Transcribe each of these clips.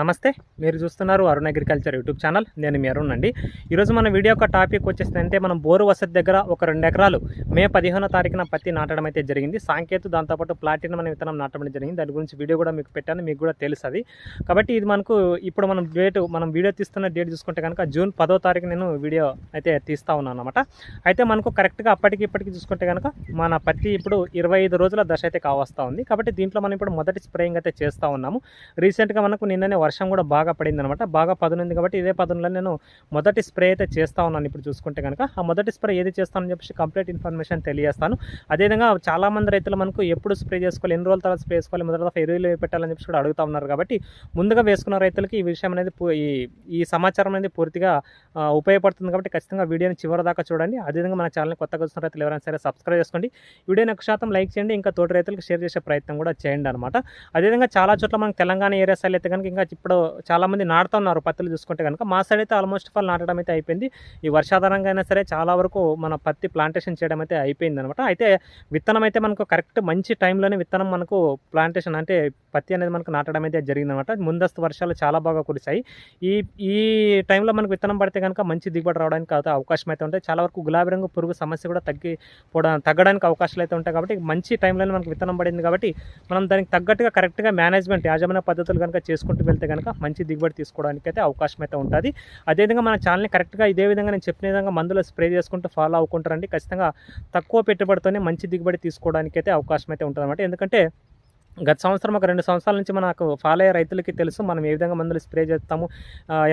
నమస్తే మీరు చూస్తున్నారు అరుణ్ అగ్రికల్చర్ యూట్యూబ్ ఛానల్. నేను మీ అరుణ్ అండి. ఈరోజు మన వీడియో యొక్క టాపిక్ వచ్చేసి అంటే మనం బోరు వసతి దగ్గర ఒక రెండు ఎకరాలు మే పదిహేనో తారీఖున పత్తి నాటడం అయితే జరిగింది. సాంకేతు దాంతోపాటు ప్లాటినం అనే విత్తనం నాటడం జరిగింది. దాని గురించి వీడియో కూడా మీకు పెట్టాను మీకు కూడా తెలుసు కాబట్టి ఇది మనకు ఇప్పుడు మనం డేట్ మనం వీడియో తీస్తున్న డేట్ చూసుకుంటే కనుక జూన్ పదో తారీఖు నేను వీడియో అయితే తీస్తా ఉన్నాను అనమాట అయితే మనకు కరెక్ట్గా అప్పటికి ఇప్పటికి చూసుకుంటే కనుక మన పత్తి ఇప్పుడు ఇరవై ఐదు రోజుల దశ అయితే కావస్తూ ఉంది. కాబట్టి దీంట్లో మనం ఇప్పుడు మొదటి స్ప్రేయింగ్ అయితే చేస్తూ ఉన్నాము. రీసెంట్గా మనకు నిన్ననే వర్షం కూడా బాగా పడింది అనమాట బాగా పదునుంది కాబట్టి ఇదే పదునులో నేను మొదటి స్ప్రే అయితే చేస్తా ఉన్నాను ఇప్పుడు చూసుకుంటే కనుక ఆ మొదటి స్ప్రే ఏది చేస్తానని చెప్పేసి కంప్లీట్ ఇన్ఫర్మేషన్ తెలియజేస్తాను. అదేవిధంగా చాలామంది రైతులు మనకు ఎప్పుడు స్ప్రే చేసుకోవాలి ఎన్ని రోజుల తర్వాత స్ప్రే చేసుకోవాలి మొదటి తర్వాత ఎరువులు పెట్టాలని చెప్పి కూడా అడుగుతా ఉన్నారు కాబట్టి ముందుగా వేసుకున్న రైతులకి ఈ విషయం అనేది ఈ ఈ సమాచారం అనేది పూర్తిగా ఉపయోగపడుతుంది కాబట్టి ఖచ్చితంగా వీడియోని చివరి దాకా చూడండి. అదేవిధంగా మన ఛానల్ని కొత్తగా వచ్చిన రైతులు ఎవరైనా సరే సబ్స్క్రైబ్ చేసుకోండి. వీడియోని ఒక శాతం లైక్ చేయండి. ఇంకా తోటి రైతులకు షేర్ చేసే ప్రయత్నం కూడా చేయండి అనమాట అదేవిధంగా చాలా చోట్ల మనకు తెలంగాణ ఏరియా అయితే కనుక ఇంకా ఇప్పుడు చాలామంది నాటుతా ఉన్నారు పత్తులు చూసుకుంటే కనుక. మా సైడ్ అయితే ఆల్మోస్ట్ ఆల్ నాటడం అయితే అయిపోయింది. ఈ వర్షాధారంగా అయినా సరే చాలా వరకు మన పత్తి ప్లాంటేషన్ చేయడం అయితే అయిపోయింది అనమాట అయితే విత్తనం అయితే మనకు కరెక్ట్ మంచి టైంలోనే విత్తనం మనకు ప్లాంటేషన్ అంటే పత్తి అనేది మనకు నాటడం అయితే జరిగిందనమాట. ముందస్తు వర్షాలు చాలా బాగా కురిశాయి. ఈ ఈ టైంలో మనకు విత్తనం పడితే కనుక మంచి దిగుబడి రావడానికి అవకాశం అయితే ఉంటాయి. చాలా వరకు గులాబీ రంగు పురుగు సమస్య కూడా తగ్గిపోవడం తగ్గడానికి అవకాశాలు అయితే ఉంటాయి కాబట్టి మంచి టైంలోనే మనకు విత్తనం పడింది కాబట్టి మనం దానికి తగ్గట్టుగా కరెక్ట్గా మేనేజ్మెంట్ యాజమాన్య పద్ధతులు కనుక చేసుకుంటూ వెళ్తే కనుక మంచి దిగుబడి తీసుకోవడానికి అయితే అవకాశం అయితే ఉంటుంది అదేవిధంగా మన ఛానల్ని కరెక్ట్గా ఇదే విధంగా నేను చెప్పిన విధంగా మందులు స్ప్రే చేసుకుంటూ ఫాలో అవ్వకుంటారండి ఖచ్చితంగా తక్కువ పెట్టుబడితోనే మంచి దిగుబడి తీసుకోవడానికి అయితే అవకాశం అయితే ఉంటుంది ఎందుకంటే గత సంవత్సరం ఒక రెండు సంవత్సరాల నుంచి మనకు ఫాలో అయ్యే రైతులకి తెలుసు మనం ఏ విధంగా మందులు స్ప్రే చేస్తాము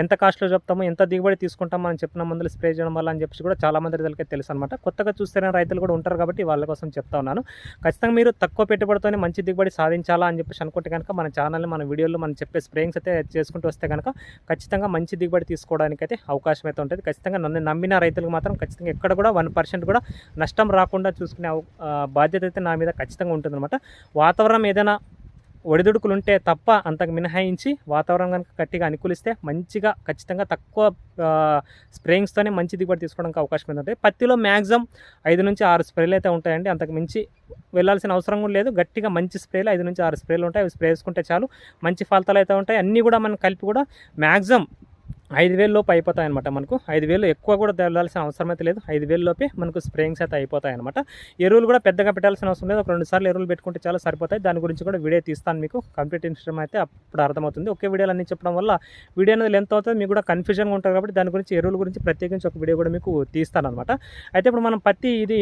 ఎంత కాస్ట్లో చెప్తాము ఎంత దిగుబడి తీసుకుంటాం మనం చెప్పిన మందులు స్ప్రే చేయడం వల్ల అని చెప్పి కూడా చాలా మంది రైతులకి తెలుసు అనమాట కొత్తగా చూస్తే రైతులు కూడా ఉంటారు కాబట్టి వాళ్ళ కోసం చెప్తా ఉన్నాను. ఖచ్చితంగా మీరు తక్కువ పెట్టుబడితోనే మంచి దిగుబడి సాధించాలా అని చెప్పేసి అనుకుంటే కనుక మన ఛానల్ని మన వీడియోలో మనం చెప్పే స్ప్రేయింగ్స్ అయితే చేసుకుంటూ వస్తే కనుక ఖచ్చితంగా మంచి దిగుబడి తీసుకోవడానికి అయితే అవకాశం అయితే ఉంటుంది. ఖచ్చితంగా నన్ను నమ్మిన రైతులకు మాత్రం ఖచ్చితంగా ఎక్కడ కూడా వన్ పర్సెంట్ కూడా నష్టం రాకుండా చూసుకునే బాధ్యత అయితే నా మీద ఖచ్చితంగా ఉంటుందన్నమాట. వాతావరణం ఏదైనా ఒడిదుడుకులు ఉంటే తప్ప అంతకు మినహాయించి వాతావరణం కనుక గట్టిగా అనుకూలిస్తే మంచిగా ఖచ్చితంగా తక్కువ స్ప్రేయింగ్స్తోనే మంచి దిగుబడి తీసుకోవడానికి అవకాశం ఏంటంటే పత్తిలో మ్యాక్సిమం ఐదు నుంచి ఆరు స్ప్రేలు అయితే ఉంటాయండి. అంతకు మించి వెళ్ళాల్సిన అవసరం కూడా లేదు. గట్టిగా మంచి స్ప్రేలు ఐదు నుంచి ఆరు స్ప్రేలు ఉంటాయి. అవి స్ప్రే చేసుకుంటే చాలు. మంచి ఫలితాలు అయితే ఉంటాయి. అన్నీ కూడా మనం కలిపి కూడా మ్యాక్సిమం ఐదు వేలలోపు అయిపోతాయి అనమాట మనకు. ఐదు వేలు ఎక్కువ కూడా తెలాల్సిన అవసరం అయితే లేదు. ఐదు వేలలోపే మనకు స్ప్రేయింగ్స్ అయితే అయిపోతాయి అనమాట ఎరువులు కూడా పెద్దగా పెట్టాల్సిన అవసరం లేదు. ఒక రెండు సార్లు ఎరువులు పెట్టుకుంటే చాలా సరిపోతాయి. దాని గురించి కూడా వీడియో తీస్తాను మీకు. కంప్లీట్ ఇన్స్టమ్ అయితే అప్పుడు అర్థమవుతుంది. ఒకే వీడియోలు అన్ని చెప్పడం వల్ల వీడియో అనేది లెంత్ అవుతుంది. మీకు కూడా కన్ఫ్యూజన్గా ఉంటుంది కాబట్టి దాని గురించి ఎరువుల గురించి ప్రత్యేకించి ఒక వీడియో కూడా మీకు తీస్తాను అనమాట అయితే ఇప్పుడు మనం పత్తి ఇది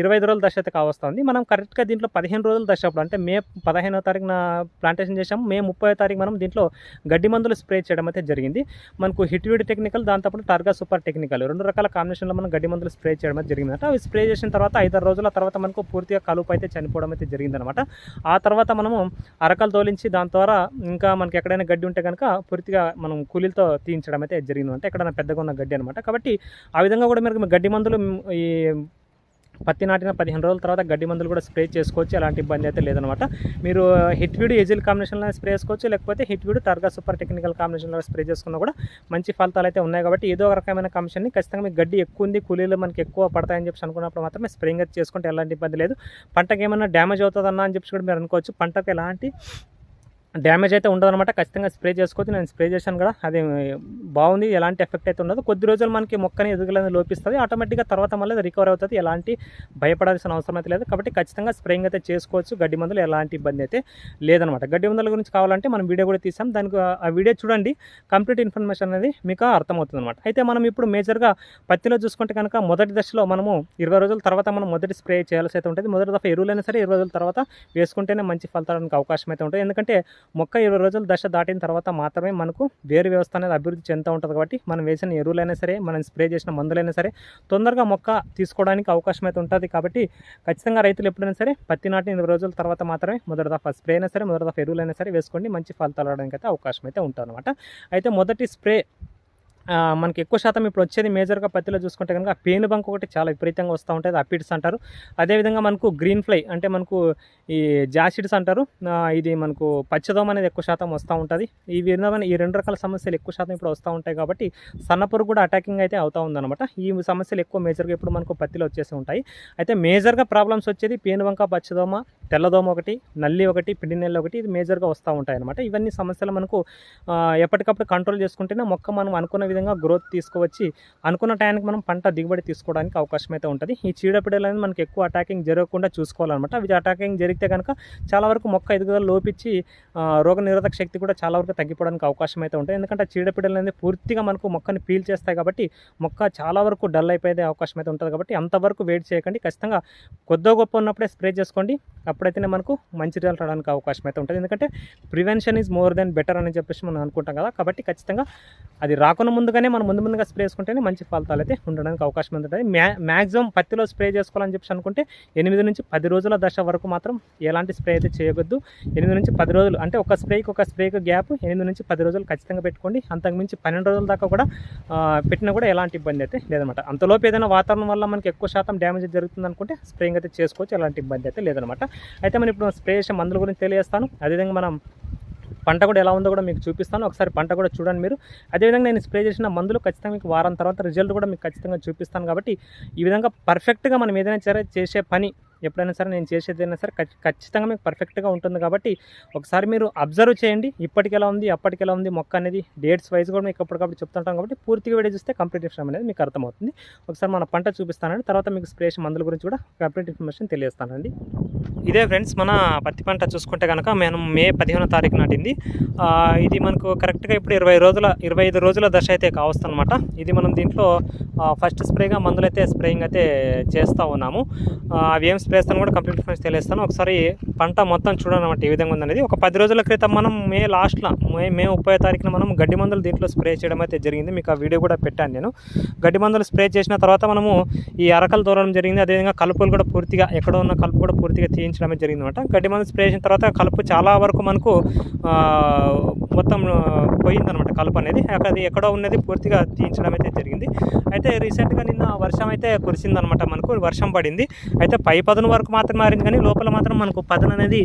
ఇరవై ఐదు రోజుల దశ అయితే కావస్తుంది. మనం కరెక్ట్గా దీంట్లో పదిహేను రోజుల దశ అప్పుడు అంటే మే పదిహేనో తారీఖున ప్లాంటేషన్ చేసాము మే ముప్పై తారీఖు మనం దీంట్లో గడ్డి మందులు స్ప్రే చేయడం అయితే జరిగింది. మనకు హిట్విడ్ టెక్నికల్ దాంతోపాటు టార్గా సూపర్ టెక్నికల్ రెండు రకాల కాంబినేషన్లో మనం గడ్డి మందులు స్ప్రే చేయడం అయితే అంటే అవి స్ప్రే చేసిన తర్వాత ఐదారు రోజుల తర్వాత మనకు పూర్తిగా కలుపు అయితే చనిపోవడం అయితే జరిగిందనమాట ఆ తర్వాత మనము అరకలు తోలించి దాని ద్వారా ఇంకా మనకి ఎక్కడైనా గడ్డి ఉంటే కనుక పూర్తిగా మనం కూలీలతో తీయించడం అయితే జరిగింది అంటే ఎక్కడైనా పెద్దగా ఉన్న గడ్డి అనమాట కాబట్టి ఆ విధంగా కూడా మీరు గడ్డి మందులు ఈ పత్తి నాటిన పదిహేను రోజుల తర్వాత గడ్డి మందులు కూడా స్ప్రే చేసుకోవచ్చు ఎలాంటి ఇబ్బంది అయితే లేదనమాట మీరు హిట్ వీడు ఎజిల్ కాంబినేషన్లో స్ప్రే చేసుకోవచ్చు లేకపోతే హిట్ వీడు టర్గా సూపర్ టెక్నికల్ కాంబినేషన్లో స్ప్రే చేసుకున్నా కూడా మంచి ఫలితాలు అయితే ఉన్నాయి కాబట్టి ఏదో ఒక రకమైన కమిషన్ని ఖచ్చితంగా మీకు గడ్డి ఎక్కువ ఉంది కూలీలు మనకి ఎక్కువ పడతాయని చెప్పి అనుకున్నప్పుడు మాత్రమే స్ప్రేయింగ్ అయితే చేసుకుంటే ఎలాంటి ఇబ్బంది లేదు. పంటకు ఏమైనా డ్యామేజ్ అవుతుందన్నా అని చెప్పి కూడా మీరు అనుకోవచ్చు. పంటకు ఎలాంటి డ్యామేజ్ అయితే ఉండదనమాట ఖచ్చితంగా స్ప్రే చేసుకోవచ్చు. నేను స్ప్రే చేశాను కూడా అది బాగుంది. ఎలాంటి ఎఫెక్ట్ అయితే ఉండదు. కొద్ది రోజులు మనకి మొక్కని ఎదుగులని లోపిస్తుంది. ఆటోమేటిక్గా తర్వాత మళ్ళీ రికవర్ అవుతుంది. ఎలాంటి భయపడాల్సిన అవసరం అయితే లేదు. కాబట్టి ఖచ్చితంగా స్ప్రేయింగ్ అయితే చేసుకోవచ్చు. గడ్డి మందులు ఎలాంటి ఇబ్బంది అయితే లేదనమాట గడ్డి మందుల గురించి కావాలంటే మనం వీడియో కూడా తీసాం. దానికి ఆ వీడియో చూడండి. కంప్లీట్ ఇన్ఫర్మేషన్ అనేది మీకు అర్థమవుతుంది అనమాట అయితే మనం ఇప్పుడు మేజర్గా పత్తిలో చూసుకుంటే కనుక మొదటి దశలో మనము ఇరవై రోజుల తర్వాత మనం మొదటి స్ప్రే చేయాల్సి అయితే ఉంటుంది. మొదటి దఫా ఎరువులైనా సరే ఇరవై రోజుల తర్వాత వేసుకుంటేనే మంచి ఫలితాలకు అవకాశం అయితే ఉంటుంది. ఎందుకంటే మొక్క ఇరవై రోజులు దశ దాటిన తర్వాత మాత్రమే మనకు వేరు వ్యవస్థ అనేది అభివృద్ధి చెందుతూ ఉంటుంది కాబట్టి మనం వేసిన ఎరువులైనా సరే మనం స్ప్రే చేసిన మందులైనా సరే తొందరగా మొక్క తీసుకోవడానికి అవకాశం అయితే ఉంటుంది కాబట్టి ఖచ్చితంగా రైతులు ఎప్పుడైనా సరే పత్తి నాటిన ఇరవై రోజుల తర్వాత మాత్రమే మొదటి దఫా స్ప్రే అయినా సరే మొదటి దఫా ఎరువులైనా సరే వేసుకోండి మంచి ఫలితాలు రావడానికి అయితే అవకాశం అయితే ఉంటుంది అనమాట అయితే మొదటి స్ప్రే మనకి ఎక్కువ శాతం ఇప్పుడు వచ్చేది మేజర్గా పత్తిలో చూసుకుంటే కనుక పేను బంక్ ఒకటి చాలా విపరీతంగా వస్తూ ఉంటుంది అపిడ్స్ అంటారు. అదేవిధంగా మనకు గ్రీన్ ఫ్లై అంటే మనకు ఈ జాసిడ్స్ అంటారు. ఇది మనకు పచ్చదోమ అనేది ఎక్కువ శాతం వస్తూ ఉంటుంది. ఈ విధమైన ఈ రెండు రకాల సమస్యలు ఎక్కువ శాతం ఇప్పుడు వస్తూ ఉంటాయి కాబట్టి సన్నపురుగు కూడా అటాకింగ్ అయితే అవుతూ ఉందన్నమాట. ఈ సమస్యలు ఎక్కువ మేజర్గా ఇప్పుడు మనకు పత్తిలో వచ్చేసి ఉంటాయి. అయితే మేజర్గా ప్రాబ్లమ్స్ వచ్చేది పేను బంక పచ్చదోమ తెల్లదోమ ఒకటి నల్లి ఒకటి పిండి నెల్లి ఒకటి ఇది మేజర్గా వస్తూ ఉంటాయి అనమాట ఇవన్నీ సమస్యలు మనకు ఎప్పటికప్పుడు కంట్రోల్ చేసుకుంటేనే మొక్క మనం అనుకున్న విధంగా గ్రోత్ తీసుకువచ్చి అనుకున్న టైంకి మనం పంట దిగుబడి తీసుకోవడానికి అవకాశం అయితే ఉంటుంది. ఈ చీడపిడలు అనేది మనకి ఎక్కువ అటాకింగ్ జరగకుండా చూసుకోవాలన్నమాట. అవి అటాకింగ్ జరిగితే కనుక చాలా వరకు మొక్క ఎదుగుదల లోపించి రోగ నిరోధక శక్తి కూడా చాలా వరకు తగ్గిపోవడానికి అవకాశం అయితే ఉంటుంది. ఎందుకంటే చీడపిడలు అనేది పూర్తిగా మనకు మొక్కని పీల్ చేస్తాయి కాబట్టి మొక్క చాలా వరకు డల్ అయిపోయే అవకాశం అయితే ఉంటుంది కాబట్టి అంతవరకు వెయిట్ చేయకండి. ఖచ్చితంగా కొద్దో గొప్ప ఉన్నప్పుడే స్ప్రే చేసుకోండి. అప్పుడైతేనే మనకు మంచి రిజల్ట్ రావడానికి అవకాశం అయితే ఉంటుంది. ఎందుకంటే prevention is more than better అని చెప్పేసి మనం అనుకుంటాం కదా. కాబట్టి ఖచ్చితంగా అది రాకుండా ముందుగానే మనం ముందు ముందుగా స్ప్రే చేసుకుంటేనే మంచి ఫలితాలు అయితే ఉండడానికి అవకాశం ఉంటుంది మ్యా మ్యాక్సిమం పత్తిలో స్ప్రే చేసుకోవాలని చెప్పి అనుకుంటే ఎనిమిది నుంచి పది రోజుల దశ వరకు మాత్రం ఎలాంటి స్ప్రే అయితే చేయవద్దు ఎనిమిది నుంచి పది రోజులు అంటే ఒక స్ప్రేకి ఒక స్ప్రేకి గ్యాప్ ఎనిమిది నుంచి పది రోజులు ఖచ్చితంగా పెట్టుకోండి. అంతకుమించి పన్నెండు రోజుల దాకా కూడా పెట్టినా కూడా ఎలాంటి ఇబ్బంది అయితే లేదనమాట. అంతలోపు ఏదైనా వాతావరణం వల్ల మనకి ఎక్కువ శాతం డ్యామేజ్ జరుగుతుంది అనుకుంటే స్ప్రేయింగ్ అయితే చేసుకోవచ్చు ఎలాంటి ఇబ్బంది అయితే లేదనమాట. అయితే మనం ఇప్పుడు స్ప్రే చేసే మందుల గురించి తెలియజేస్తాను. అదేవిధంగా మనం పంట కూడా ఎలా ఉందో కూడా మీకు చూపిస్తాను. ఒకసారి పంట కూడా చూడండి మీరు. అదేవిధంగా నేను స్ప్రే చేసిన మందులు ఖచ్చితంగా మీకు వారం తర్వాత రిజల్ట్ కూడా మీకు ఖచ్చితంగా చూపిస్తాను కాబట్టి ఈ విధంగా పర్ఫెక్ట్గా మనం ఏదైనా సరే చేసే పని ఎప్పుడైనా సరే నేను చేసేది అయినా సరే ఖచ్చితంగా మీకు పర్ఫెక్ట్గా ఉంటుంది కాబట్టి ఒకసారి మీరు అబ్జర్వ్ చేయండి. ఇప్పటికి ఎలా ఉంది అప్పటికి ఎలా ఉంది మొక్క అనేది డేట్స్ వైజ్ కూడా మీకు ఎప్పటికప్పుడు చెప్తుంటాం కాబట్టి పూర్తిగా వీడియో చూస్తే కంప్లీట్ ఇన్ఫర్మేషన్ అనేది మీకు అర్థమవుతుంది. ఒకసారి మన పంట చూపిస్తానండి. తర్వాత మీకు స్ప్రే మందుల గురించి కూడా కంప్లీట్ ఇన్ఫర్మేషన్ తెలియజేస్తానండి. ఇదే ఫ్రెండ్స్ మన పత్తి పంట చూసుకుంటే కనుక మనం మే పదిహేనో తారీఖు నాటింది. ఇది మనకు కరెక్ట్గా ఇప్పుడు ఇరవై రోజుల ఇరవై ఐదు రోజుల దశ అయితే కావస్తుందన్నమాట ఇది మనం దీంట్లో ఫస్ట్ స్ప్రేగా మందులైతే స్ప్రేయింగ్ అయితే చేస్తూ ఉన్నాము. అవి ఏం వేస్తాను కూడా కంప్లీట్ ఫ్రెండ్స్ తెలియస్తాను ఒకసారి పంట మొత్తం చూడనమాట ఏ విధంగా ఉందనేది. ఒక పది రోజుల క్రితం మనం మే లాస్ట్లో మే మే ముప్పై తారీఖున మనం గడ్డి మందులు దీంట్లో స్ప్రే చేయడం అయితే జరిగింది. మీకు ఆ వీడియో కూడా పెట్టాను నేను. గడ్డి మందులు స్ప్రే చేసిన తర్వాత మనము ఈ అరకలు దూరడం జరిగింది. అదేవిధంగా కలుపులు కూడా పూర్తిగా ఎక్కడ ఉన్న కలుపు కూడా పూర్తిగా తీయించడమే జరిగింది అనమాట గడ్డి మందు స్ప్రే చేసిన తర్వాత కలుపు చాలా వరకు మనకు మొత్తం పోయిందనమాట కలుపు అనేది. అక్కడ అది ఎక్కడో ఉన్నది పూర్తిగా తీయించడం అయితే జరిగింది. అయితే రీసెంట్గా నిన్న వర్షం అయితే కురిసిందనమాట మనకు వర్షం పడింది. అయితే పై పదును వరకు మాత్రం మారింది కానీ లోపల మాత్రం మనకు పదన అనేది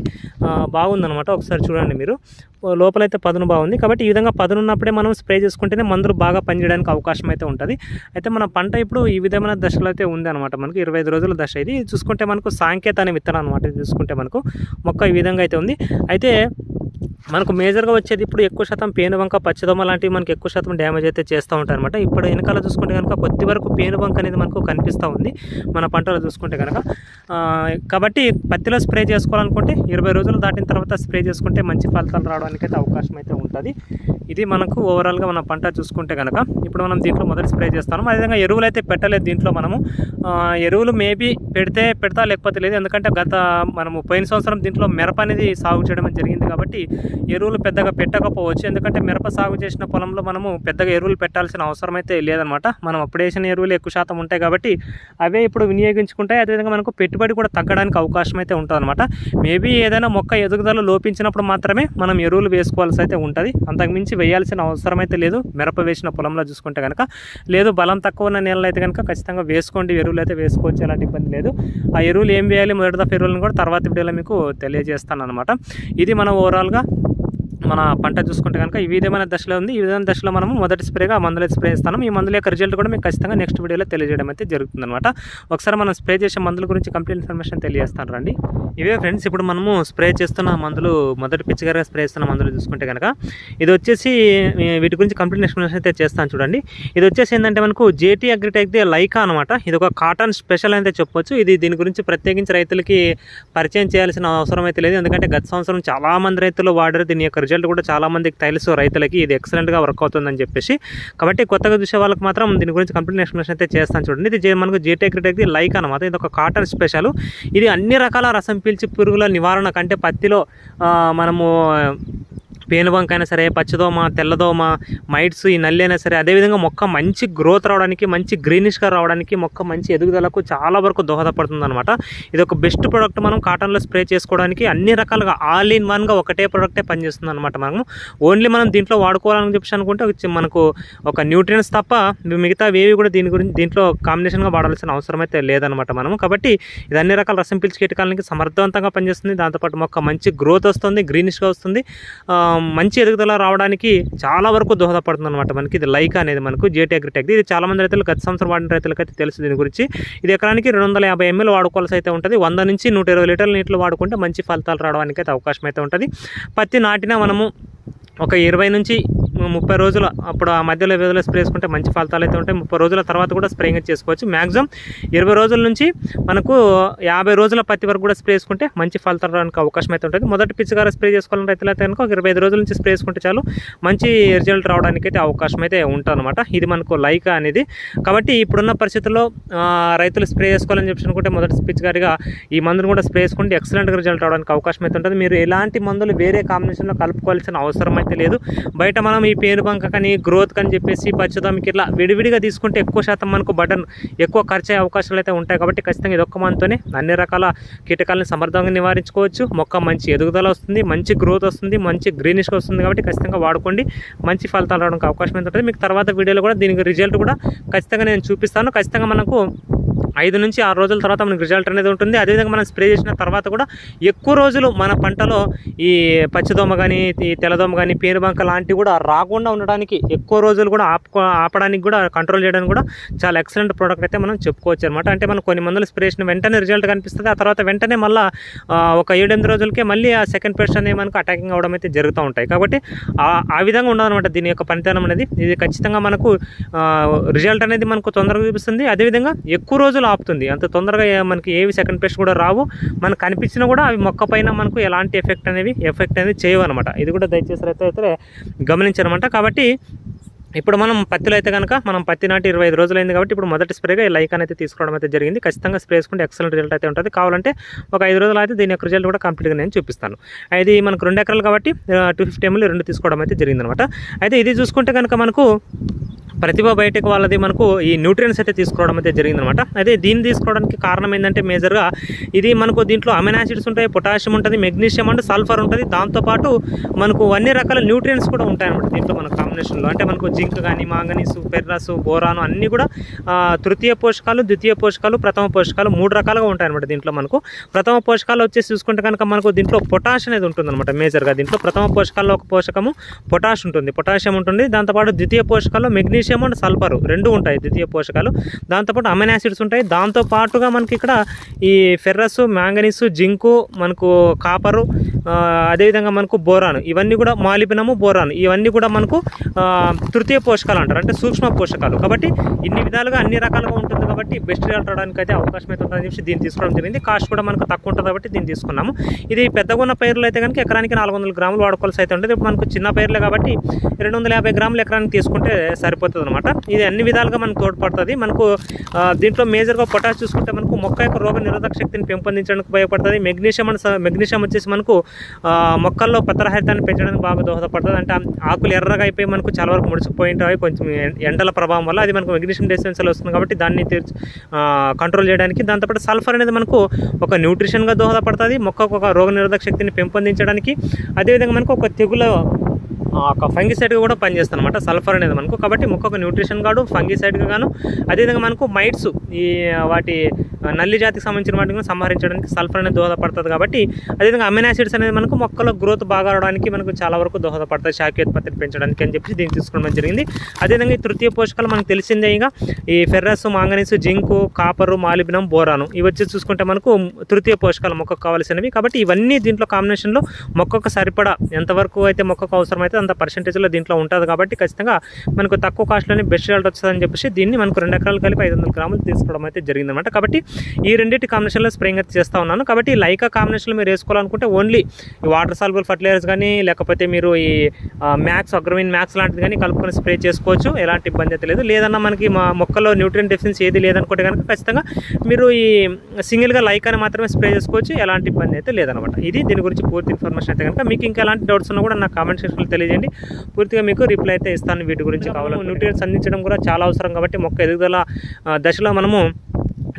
బాగుందనమాట ఒకసారి చూడండి మీరు. లోపలైతే పదును బాగుంది. కాబట్టి ఈ విధంగా పదును ఉన్నప్పుడే మనం స్ప్రే చేసుకుంటేనే మందులు బాగా పనిచేయడానికి అవకాశం అయితే ఉంటుంది. అయితే మన పంట ఇప్పుడు ఈ విధమైన దశలో అయితే ఉంది అనమాట మనకు. ఇరవై ఐదు రోజుల దశ ఇది. చూసుకుంటే మనకు సాంకేత అనే విత్తనం అనమాట చూసుకుంటే మనకు. మొక్క ఈ విధంగా అయితే ఉంది. అయితే మనకు మేజర్గా వచ్చేది ఇప్పుడు ఎక్కువ శాతం పేనుబంక పచ్చదొమ్మ లాంటివి మనకు ఎక్కువ శాతం డ్యామేజ్ అయితే చేస్తూ ఉంటారు అనమాట ఇప్పుడు వెనకాల చూసుకుంటే కనుక కొద్ది వరకు పేనుబంక అనేది మనకు కనిపిస్తూ ఉంది మన పంటలో చూసుకుంటే కనుక కాబట్టి పత్తిలో స్ప్రే చేసుకోవాలనుకుంటే ఇరవై రోజులు దాటిన తర్వాత స్ప్రే చేసుకుంటే మంచి ఫలితాలు రావడానికి అయితే అవకాశం అయితే ఉంటుంది. ఇది మనకు ఓవరాల్గా మన పంట చూసుకుంటే కనుక ఇప్పుడు మనం దీంట్లో మొదటి స్ప్రే చేస్తాము అదేవిధంగా ఎరువులు అయితే పెట్టలేదు దీంట్లో మనము. ఎరువులు మేబీ పెడితే పెడతా లేకపోతే లేదు. ఎందుకంటే గత మనము పోయిన సంవత్సరం దీంట్లో మిరప అనేది సాగు చేయడం జరిగింది కాబట్టి ఎరువులు పెద్దగా పెట్టకపోవచ్చు. ఎందుకంటే మిరప సాగు చేసిన పొలంలో మనము పెద్దగా ఎరువులు పెట్టాల్సిన అవసరం అయితే లేదనమాట. మనం అప్పుడు వేసిన ఎరువులు ఎక్కువ శాతం ఉంటాయి కాబట్టి అవే ఇప్పుడు వినియోగించుకుంటాయి అదేవిధంగా మనకు పెట్టుబడి కూడా తగ్గడానికి అవకాశం అయితే ఉంటుంది అనమాట మేబీ ఏదైనా మొక్క ఎదుగుదల లోపించినప్పుడు మాత్రమే మనం ఎరువులు వేసుకోవాల్సి అయితే ఉంటుంది. అంతకుమించి వేయాల్సిన అవసరం అయితే లేదు. మిరప వేసిన పొలంలో చూసుకుంటే కనుక లేదు బలం తక్కువ ఉన్న నేలలో అయితే కనుక ఖచ్చితంగా వేసుకోండి. ఎరువులు అయితే వేసుకోవచ్చు. ఎలాంటి ఇబ్బంది లేదు. ఆ ఎరువులు ఏం వేయాలి? మొదటి దఫా ఎరువులను కూడా తర్వాత వీడియోలో మీకు తెలియజేస్తాను అనమాట ఇది మనం ఓవరాల్గా మన పంట చూసుకుంటే కనుక ఈ విధమైన దశలో ఉంది. ఈ విధమైన దశలో మనము మొదటి స్ప్రేగా మందులు అయితే స్ప్రే చేస్తాము ఈ మందుల యొక్క రిజల్ట్ కూడా మీకు ఖచ్చితంగా నెక్స్ట్ వీడియోలో తెలియజేయడం అయితే జరుగుతుంది అనమాట ఒకసారి మనం స్ప్రే చేసే మందుల గురించి కంప్లీట్ ఇన్ఫర్మేషన్ తెలియజేస్తాను రండి. ఇవే ఫ్రెండ్స్ ఇప్పుడు మనము స్ప్రే చేస్తున్న మందులు మొదటి పిచ్చిగారుగా స్ప్రే చేస్తున్న మందులు చూసుకుంటే కనుక ఇది వచ్చేసి వీటి గురించి కంప్లీట్ ఎక్స్ప్లెనేషన్ అయితే చేస్తాను చూడండి. ఇది వచ్చేసి ఏంటంటే మనకు జేటీ అగ్రిటెక్ ది లైకా అనమాట ఇది ఒక కాటన్ స్పెషల్ అయితే చెప్పొచ్చు. ఇది దీని గురించి ప్రత్యేకించి రైతులకి పరిచయం చేయాల్సిన అవసరం అయితే లేదు. ఎందుకంటే గత సంవత్సరం చాలా మంది రైతులు వాడారు దీని యొక్క రిజల్ట్ కూడా చాలా మందికి తెలుసు రైతులకి ఇది ఎక్సలెంట్గా వర్క్ అవుతుందని చెప్పేసి. కాబట్టి కొత్తగా చూసే వాళ్ళకి మాత్రం దీని గురించి కంప్లీట్ ఎక్స్ప్లెనేషన్ అయితే చేస్తాను చూడండి. ఇది మనకు జేటీ అగ్రిటెక్ లైక్ అనమాట ఇది ఒక కాటన్ స్పెషల్ ఇది అన్ని రకాల రసం పీల్చి పురుగుల నివారణ కంటే పత్తిలో మనము పేనుబంక అయినా సరే పచ్చదోమ తెల్లదోమ మైట్స్ ఈ నల్లి అయినా సరే అదేవిధంగా మొక్క మంచి గ్రోత్ రావడానికి మంచి గ్రీనిష్గా రావడానికి మొక్క మంచి ఎదుగుదలకు చాలా వరకు దోహదపడుతుంది అనమాట ఇది ఒక బెస్ట్ ప్రోడక్ట్ మనం కాటన్లో స్ప్రే చేసుకోవడానికి అన్ని రకాలుగా ఆల్ ఇన్ వన్గా ఒకటే ప్రోడక్టే పనిచేస్తుంది అనమాట మనము. ఓన్లీ మనం దీంట్లో వాడుకోవాలని చెప్పి అనుకుంటే మనకు ఒక న్యూట్రియన్స్ తప్ప మిగతా ఏవి కూడా దీని గురించి దీంట్లో కాంబినేషన్గా వాడాల్సిన అవసరం అయితే లేదనమాట మనం కాబట్టి ఇది అన్ని రకాల రసం పీల్చి కీటకాలకి సమర్థవంతంగా పనిచేస్తుంది. దాంతోపాటు మొక్క మంచి గ్రోత్ వస్తుంది గ్రీనిష్గా వస్తుంది. మంచి ఎదుగుదల రావడానికి చాలా వరకు దోహదపడుతుంది అనమాట మనకి. ఇది లైక్ అనేది మనకు జేటీ అగ్రిటెక్ ఇది చాలామంది రైతులు గత సంవత్సరం వాడిన రైతులకైతే అయితే తెలుసు దీని గురించి. ఇది ఎకరానికి రెండు వందల యాభై ఎంఎల్ వాడుకోవాల్సి అయితే ఉంటుంది. వంద నుంచి నూట ఇరవై లీటర్ల నీటిలో వాడుకుంటే మంచి ఫలితాలు రావడానికి అయితే అవకాశం అయితే ఉంటుంది. పత్తి నాటిన మనము ఒక ఇరవై నుంచి ముప్పై రోజుల అప్పుడు ఆ మధ్యలో వేదిలో స్ప్రే చేసుకుంటే మంచి ఫలితాలు అయితే ఉంటాయి. ముప్పై రోజుల తర్వాత కూడా స్ప్రేయింగ్ చేసుకోవచ్చు. మ్యాక్సిమం ఇరవై రోజుల నుంచి మనకు యాభై రోజుల పత్తి వరకు కూడా స్ప్రే చేసుకుంటే మంచి ఫలితాలు రావడానికి అవకాశం అయితే ఉంటుంది. మొదటి పిచ్చిగార స్ప్రే చేసుకోవాలని రైతులైతే కనుక ఒక ఇరవై ఐదు రోజుల నుంచి స్ప్రే చేసుకుంటే చాలు మంచి రిజల్ట్ రావడానికి అయితే అవకాశం అయితే ఉంటుందన్నమాట. ఇది మనకు లైక్ అనేది. కాబట్టి ఇప్పుడున్న పరిస్థితుల్లో రైతులు స్ప్రే చేసుకోవాలని చెప్పి అనుకుంటే మొదటి పిచ్చిగారిగా ఈ మందును కూడా స్ప్రే చేసుకుంటే ఎక్సలెంట్గా రిజల్ట్ రావడానికి అవకాశం అయితే ఉంటుంది. మీరు ఎలాంటి మందులు వేరే కాంబినేషన్లో కలుపుకోవాల్సిన అవసరం అయితే లేదు. బయట మనం ఈ పేను బంక కానీ గ్రోత్ అని చెప్పేసి పచ్చదమికి ఇట్లా విడివిడిగా తీసుకుంటే ఎక్కువ శాతం మనకు బటన్ ఎక్కువ ఖర్చు అయ్యే అవకాశాలు అయితే ఉంటాయి. కాబట్టి ఖచ్చితంగా ఇదొక్క మనతోనే అన్ని రకాల కీటకాలను సమర్థంగా నివారించుకోవచ్చు. మొక్క మంచి ఎదుగుదల వస్తుంది మంచి గ్రోత్ వస్తుంది మంచి గ్రీనిష్గా వస్తుంది కాబట్టి ఖచ్చితంగా వాడుకోండి. మంచి ఫలితాలు రావడానికి అవకాశం అయితే ఉంటుంది? మీకు తర్వాత వీడియోలో కూడా దీనికి రిజల్ట్ కూడా ఖచ్చితంగా నేను చూపిస్తాను. ఖచ్చితంగా మనకు ఐదు నుంచి ఆరు రోజుల తర్వాత మనకి రిజల్ట్ అనేది ఉంటుంది. అదేవిధంగా మనం స్ప్రే చేసిన తర్వాత కూడా ఎక్కువ రోజులు మన పంటలో ఈ పచ్చదోమ కానీ ఈ తెల్లదోమ కానీ పేరుబంక లాంటివి కూడా రాకుండా ఉండడానికి ఎక్కువ రోజులు కూడా ఆపు ఆపడానికి కూడా కంట్రోల్ చేయడానికి కూడా చాలా ఎక్సలెంట్ ప్రోడక్ట్ అయితే మనం చెప్పుకోవచ్చు అనమాట అంటే మనం కొన్ని మందులు స్ప్రే చేసిన వెంటనే రిజల్ట్ కనిపిస్తుంది. ఆ తర్వాత వెంటనే మళ్ళీ ఒక ఏడెనిమిది రోజులకే మళ్ళీ ఆ సెకండ్ పేస్ట్ అనేది మనకు అటాకింగ్ అవడం అయితే జరుగుతూ ఉంటాయి. కాబట్టి ఆ- ఆ విధంగా ఉండదన్నమాట దీని యొక్క పనితనం అనేది. ఇది ఖచ్చితంగా మనకు రిజల్ట్ అనేది మనకు తొందరగా చూపిస్తుంది. అదేవిధంగా ఎక్కువ రోజులు ఆపుతుంది. అంత తొందరగా మనకి ఏవి సెకండ్ పేస్ట్ కూడా రావు. మనకు కనిపించినా కూడా అవి మొక్క పైన మనకు ఎలాంటి ఎఫెక్ట్ అనేవి ఎఫెక్ట్ అనేది చేయవు అనమాట ఇది కూడా దయచేసి రైతు అయితే గమనించారనమాట కాబట్టి ఇప్పుడు మనం పత్తిలో అయితే కనుక మనం పత్తి నాటి ఇరవై ఐదు రోజులు అయింది కాబట్టి ఇప్పుడు మొదటి స్ప్రేగా ఈ లైక్ అనేది తీసుకోవడం అయితే జరిగింది. ఖచ్చితంగా స్ప్రే చేసుకుంటే ఎక్సలెంట్ రిజల్ట్ అయితే ఉంటుంది. కావాలంటే ఒక ఐదు రోజులు అయితే దీని యొక్క రిజల్ట్ కూడా కంప్లీట్గా నేను చూపిస్తాను. ఇది మనకు రెండు ఎకరాలు కాబట్టి టూ ఫిఫ్టీ ఎంఎల్ రెండు తీసుకోవడం అయితే జరిగిందనమాట అయితే ఇది చూసుకుంటే కనుక మనకు ప్రతిభ బయటకు వాళ్ళది మనకు ఈ న్యూట్రియన్స్ అయితే తీసుకోవడం అయితే జరిగిందనమాట అదే దీన్ని తీసుకోవడానికి కారణం ఏంటంటే మేజర్గా ఇది మనకు దీంట్లో అమెనాసిడ్స్ ఉంటాయి పొటాషియం ఉంటుంది మెగ్నీషియం అండ్ సల్ఫర్ ఉంటుంది. దాంతోపాటు మనకు అన్ని రకాల న్యూట్రియన్స్ కూడా ఉంటాయి అనమాట దీంట్లో మన కాంబినేషన్లో అంటే మనకు జింక్ కానీ మాంగనీసు పెర్రాసు బోరాను అన్నీ కూడా తృతీయ పోషకాలు ద్వితీయ పోషకాలు ప్రథమ పోషకాలు మూడు రకాలుగా ఉంటాయి అనమాట దీంట్లో మనకు. ప్రథమ పోషకాలు వచ్చేసి చూసుకుంటే కనుక మనకు దీంట్లో పొటాష్ అనేది ఉంటుంది అనమాట మేజర్గా దీంట్లో. ప్రథమ పోషకాల్లో ఒక పోషకము పొటాష్ ఉంటుంది. పొటాషియం ఉంటుంది. దాంతోపాటు ద్వితీయ పోషకాల్లో మెగ్నీషియం అండ్ సల్ఫర్ రెండు ఉంటాయి ద్వితీయ పోషకాలు. దాంతోపాటు అమైన్ యాసిడ్స్ ఉంటాయి. దాంతో పాటుగా మనకి ఇక్కడ ఈ ఫెర్రస్ మ్యాంగనీస్ జింకు మనకు కాపరు అదేవిధంగా మనకు బోరాన్ ఇవన్నీ కూడా మాలిబినము బోరాన్ ఇవన్నీ కూడా మనకు తృతీయ పోషకాలు అంటారు. అంటే సూక్ష్మ పోషకాలు. కాబట్టి ఇన్ని విధాలుగా అన్ని రకాలుగా ఉంటుంది కాబట్టి బెస్ట్ రావడానికి అయితే అవకాశం అయితే ఉంటుందని చెప్పి దీన్ని తీసుకోవడం జరిగింది. కాస్ట్ కూడా మనకు తక్కువ ఉంటుంది కాబట్టి దీన్ని తీసుకున్నాము. ఇది పెద్దగున్న పైర్లు అయితే కనుక ఎకరానికి నాలుగు వందల గ్రాములు వాడుకోవాల్సి అయితే ఉంటుంది. మనకు చిన్న పైర్లే కాబట్టి రెండు వందల యాభై గ్రాములు ఎకరానికి తీసుకుంటే సరిపోతుంది అనమాట ఇది అన్ని విధాలుగా మనకు తోడ్పడుతుంది. మనకు దీంట్లో మేజర్గా పొటాష్ చూసుకుంటే మనకు మొక్క యొక్క రోగ నిరోధక శక్తిని పెంపొందించడానికి ఉపయోగపడుతుంది. మెగ్నీషియం అని మెగ్నీషియం వచ్చేసి మనకు మొక్కల్లో పత్రహరితాన్ని పెంచడానికి బాగా దోహదపడుతుంది. అంటే ఆకులు ఎర్రగా అయిపోయి మనకు చాలా వరకు ముడిచిపోయి ఉంటాయి కొంచెం ఎండల ప్రభావం వల్ల అది మనకు మెగ్నీషియం డెసిఫెన్స్లో వస్తుంది కాబట్టి దాన్ని తీర్చి కంట్రోల్ చేయడానికి దాంతోపాటు సల్ఫర్ అనేది మనకు ఒక న్యూట్రిషన్గా దోహదపడుతుంది. మొక్కకు ఒక రోగ నిరోధక శక్తిని పెంపొందించడానికి. అదేవిధంగా మనకు ఒక తెగుల ఒక ఫంగిసైడ్గా కూడా పనిచేస్తుంది అనమాట సల్ఫర్ అనేది మనకు. కాబట్టి మొక్కకు న్యూట్రిషన్ గాను ఫంగిసైడ్గా గాను అదేవిధంగా మనకు మైట్స్ ఈ వాటి నల్లి జాతికి సంబంధించిన వాటిని కూడా సంహరించడానికి సల్ఫర్ అనేది దోహదపడుతుంది కాబట్టి అదేవిధంగా అమినాసిడ్స్ అనేది మనకు మొక్కలో గ్రోత్ బాగా రావడానికి మనకు చాలా వరకు దోహదపడుతుంది శాఖోత్పత్తిని పెంచడానికి అని చెప్పి దీన్ని తీసుకోవడం జరిగింది. అదేవిధంగా ఈ తృతీయ పోషకాలు మనకు తెలిసిందే ఇక ఈ ferrous manganese zinc copper molybdenum boron. ఇవి వచ్చి చూసుకుంటే మనకు తృతీయ పోషకాలు మొక్కకు కావాల్సినవి. కాబట్టి ఇవన్నీ దీంట్లో కాంబినేషన్లో మొక్కకు సరిపడా ఎంతవరకు అయితే మొక్కకు అవసరమైతే అంత పర్సెంటేజ్లో దీంట్లో ఉంటుంది కాబట్టి ఖచ్చితంగా మనకు తక్కువ కాస్ట్లోనే బెస్ట్ రిజల్ట్ వస్తుందని చెప్పేసి దీన్ని మనకు రెండు ఎకరాలు కలిపి ఐదు వందల గ్రాములు తీసుకోవడం అయితే జరిగిందనమాట కాబట్టి ఈ రెండింటి కాంబినేషన్లో స్ప్రేయింగ్ అయితే చేస్తూ ఉన్నాను. కాబట్టి ఈ లైకా కాంబినేషన్లో మీరు వేసుకోవాలనుకుంటే ఓన్లీ వాటర్ సాల్బుల్ ఫర్టిలైజర్స్ కానీ లేకపోతే మీరు ఈ మ్యాక్స్ అగ్రమీన్ మ్యాక్స్ లాంటిది కానీ కలుపుకొని స్ప్రే చేసుకోవచ్చు. ఎలాంటి ఇబ్బంది అయితే లేదు. లేదన్నా మనకి మా మొక్కలో న్యూట్రియన్ డెఫిషియన్సీ ఏది లేదనుకుంటే కనుక ఖచ్చితంగా మీరు ఈ సింగిల్గా లైకాని మాత్రమే స్ప్రే చేసుకోవచ్చు. ఎలాంటి ఇబ్బంది అయితే లేదనమాట ఇది దీని గురించి పూర్తి ఇన్ఫర్మేషన్ అయితే కనుక మీకు ఇంకా ఎలాంటి డౌట్స్ ఉన్నా కూడా నా కామెంట్ సెక్షన్లో తెలియజేయండి. పూర్తిగా మీకు రిప్లై అయితే ఇస్తాను వీటి గురించి కావాలి న్యూట్రియన్స్ అందించడం కూడా చాలా అవసరం కాబట్టి మొక్క ఎదుగుదల దశలో మనము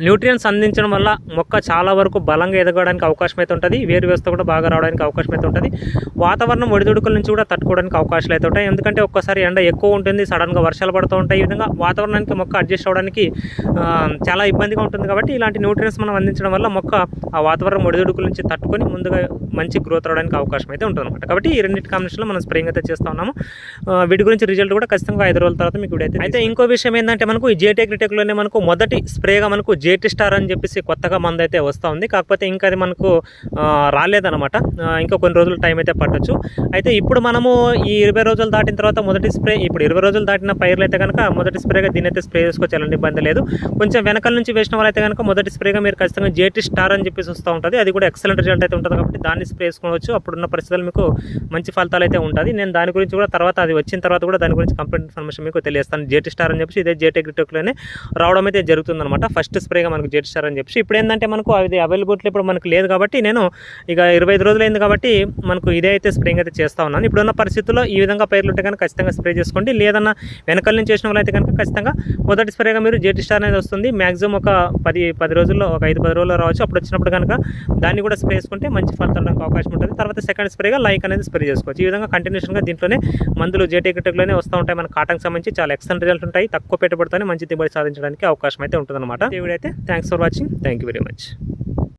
న్యూట్రియన్స్ అందించడం వల్ల మొక్క చాలా వరకు బలంగా ఎదగడానికి అవకాశం అయితే ఉంటుంది వేరు వ్యవస్థ కూడా బాగా రావడానికి అవకాశం అయితే ఉంటుంది. వాతావరణం ఒడిదుడుకుల నుంచి కూడా తట్టుకోవడానికి అవకాశాలు అయితే ఉంటాయి. ఎందుకంటే ఒక్కసారి ఎండ ఎక్కువ ఉంటుంది సడన్గా వర్షాలు పడుతూ ఉంటాయి ఈ విధంగా. వాతావరణానికి మొక్క అడ్జస్ట్ అవ్వడానికి చాలా ఇబ్బందిగా ఉంటుంది కాబట్టి ఇలాంటి న్యూట్రియన్స్ మనం అందించడం వల్ల మొక్క ఆ వాతావరణం ఒడిదుడుకుల నుంచి తట్టుకొని ముందుగా మంచి గ్రోత్ రావడానికి అవకాశం అయితే ఉంటుంది అనమాట కాబట్టి ఈ రెండింటి కాంబినేషన్లో మనం స్ప్రేయింగ్ అయితే చేస్తూ ఉన్నాము. వీటి గురించి రిజల్ట్ కూడా ఖచ్చితంగా ఐదు రోజుల తర్వాత మీకు అయితే అయితే ఇంకో విషయం ఏంటంటే మనకు ఈ జేటెక్ రిటెక్లోనే మనకు మొదటి స్ప్రేగా మనకు జేటి స్టార్ అని చెప్పేసి కొత్తగా మందైతే అయితే వస్తూ ఉంది. కాకపోతే ఇంకా అది మనకు రాలేదనమాట ఇంకా కొన్ని రోజులు టైం అయితే పట్టొచ్చు. అయితే ఇప్పుడు మనము ఈ ఇరవై రోజులు దాటిన తర్వాత మొదటి స్ప్రే ఇప్పుడు ఇరవై రోజులు దాటిన పైర్లు అయితే కనుక మొదటి స్ప్రేగా దీని అయితే స్ప్రే చేసుకోవచ్చు ఎలాంటి ఇబ్బంది లేదు. కొంచెం వెనకాల నుంచి వేసిన వాళ్ళైతే కనుక మొదటి స్ప్రేగా మీరు ఖచ్చితంగా జేటి స్టార్ అని చెప్పేసి వస్తూ ఉంటుంది. అది కూడా ఎక్సలెంట్ రిజల్ట్ అయితే ఉంటుంది కాబట్టి దాన్ని స్ప్రే చేసుకోవచ్చు. అప్పుడున్న పరిస్థితులు మీకు మంచి ఫలితాలు అయితే ఉంటుంది నేను దాని గురించి కూడా తర్వాత అది వచ్చిన తర్వాత కూడా దాని గురించి కంప్లీట్ ఇన్ఫర్మేషన్ మీకు తెలియస్తాను జేటి స్టార్ అని చెప్పి ఇదే జేటీ గ్రిటోక్లోనే రావడం అయితే జరుగుతుందన్నమాట. ఫస్ట్ స్ప్రే స్ప్రేగా మనకు జేటి అని చెప్పి ఇప్పుడు ఏంటంటే మనకు అది అవైలబిలిటీ ఇప్పుడు మనకు లేదు కాబట్టి నేను ఇక ఇరవై ఐదు రోజులు అయింది కాబట్టి మనకు ఇదే అయితే స్ప్రేయింగ్ అయితే చేస్తా ఉన్నాను. ఇప్పుడున్న పరిస్థితుల్లో ఈ విధంగా పైర్లు ఉంటే కనుక ఖచ్చితంగా స్ప్రే చేసుకోండి. లేదన్నా వెనకాల నుంచి చేసిన వాళ్ళు అయితే కనుక ఖచ్చితంగా మొదటి స్ప్రేగా మీరు జేటి స్టార్ అనేది వస్తుంది. మ్యాక్సిమం ఒక పది పది రోజుల్లో ఒక ఐదు పది రోజుల్లో రావచ్చు. అప్పుడు వచ్చినప్పుడు కనుక దాన్ని కూడా స్ప్రే చేసుకుంటే మంచి ఫలితాలు అవకాశం ఉంటుంది. తర్వాత సెకండ్ స్ప్రేగా లైక్ అనేది స్ప్రే చేసుకోవచ్చు. ఈ విధంగా కంటిన్యూషన్గా దీంట్లోనే మందులు జేటీకెట్లోనే వస్తూ ఉంటాయి. మన కాటన్కి సంబంధించి చాలా ఎక్సలెంట్ రిజల్ట్ ఉంటాయి. తక్కువ పెట్టుబడితోనే మంచి దిగుబడి సాధించడానికి అవకాశం అయితే ఉంటుందన్నమాట. ఈ వీడియో అయితే thanks for watching. Thank you very much.